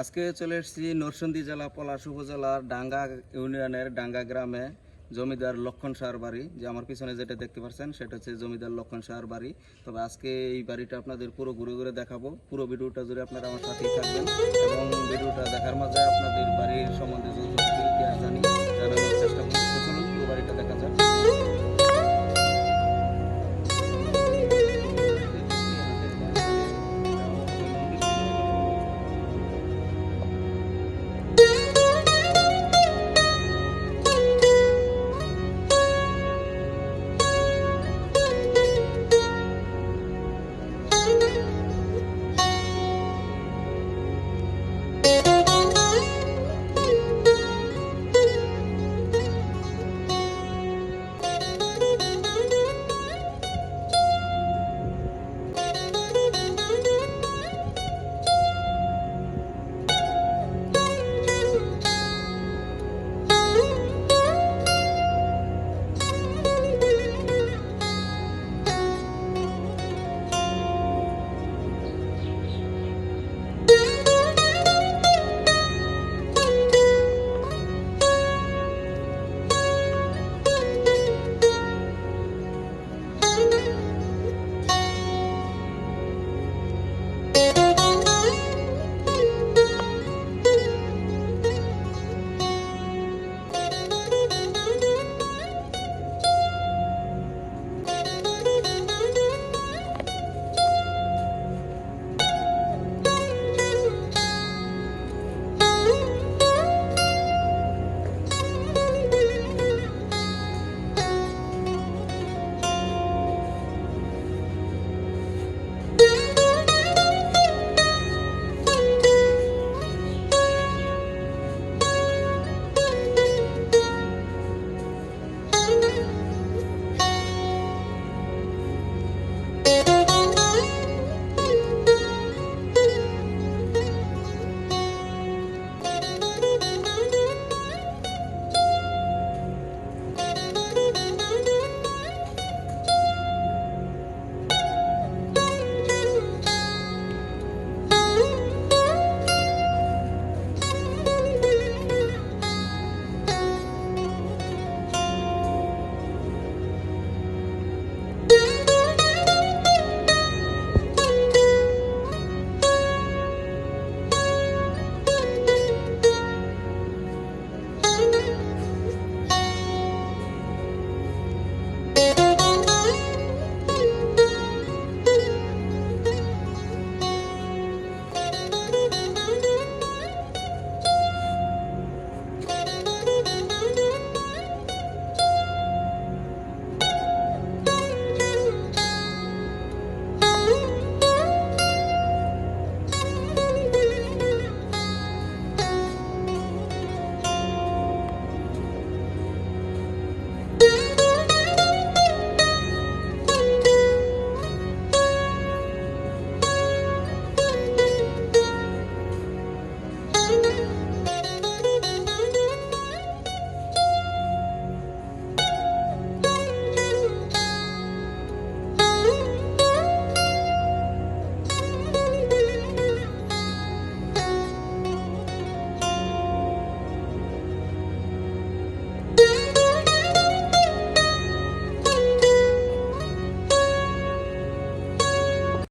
আজকে চলে এসেছি নরসিংদী জেলা পলাশ উপজেলার ডাঙ্গা ইউনিয়নের ডাঙ্গা গ্রামে জমিদার লক্ষণ সাহার বাড়ি। যে আমার পিছনে যেটা দেখতে পাচ্ছেন, সেটা হচ্ছে জমিদার লক্ষণ সাহার বাড়ি। তবে আজকে এই বাড়িটা আপনাদের পুরো ঘুরে ঘুরে দেখাবো। পুরো ভিডিওটা জুড়ে আপনারা আমার সাথেই থাকবেন এবং ভিডিওটা দেখার মাঝে আপনাদের বাড়ির সম্বন্ধে যতটুকু ইতিহাস জানি জানানোর চেষ্টা করব চলুন পুরো বাড়িটা দেখা যাক।